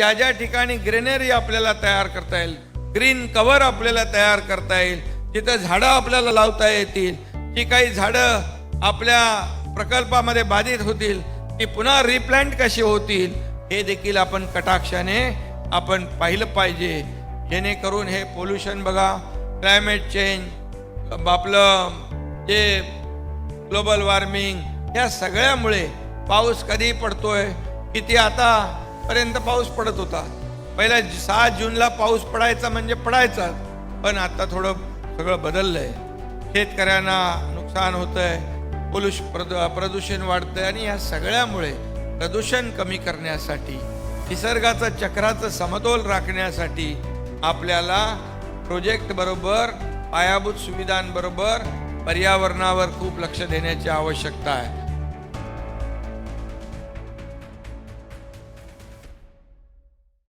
ज्या ज्या ठिकाणी ग्रेनरी आपल्याला तयार करता येईल ग्रीन कवर आपल्याला तयार करता येईल तिथं झाडं आपल्याला लावता येतील जी काही झाडं आपल्या प्रकल्पामध्ये बाधित होतील ती पुन्हा रिप्लांट कशी होतील हे देखील आपण कटाक्षाने आपण पाहिलं पाहिजे. जेणेकरून हे पोल्युशन बघा क्लायमेट चेंज आपलं जे ग्लोबल वॉर्मिंग या सगळ्यामुळे पाऊस कधी पडतोय किती आता पर्यंत पाऊस पडत होता. पहिला ज- सहा जूनला पाऊस पडायचा म्हणजे पडायचा. पण आता थोडं सगळं बदललंय. शेतकऱ्यांना नुकसान होतंय पोल्युश प्रदू प्रदूषण वाढतंय आणि या सगळ्यामुळे प्रदूषण कमी करण्यासाठी निसर्गाचं चक्राचं समतोल राखण्यासाठी आपल्याला प्रोजेक्ट बरोबर पायाभूत सुविधांबरोबर पर्यावरणावर खूप लक्ष देण्याची आवश्यकता आहे.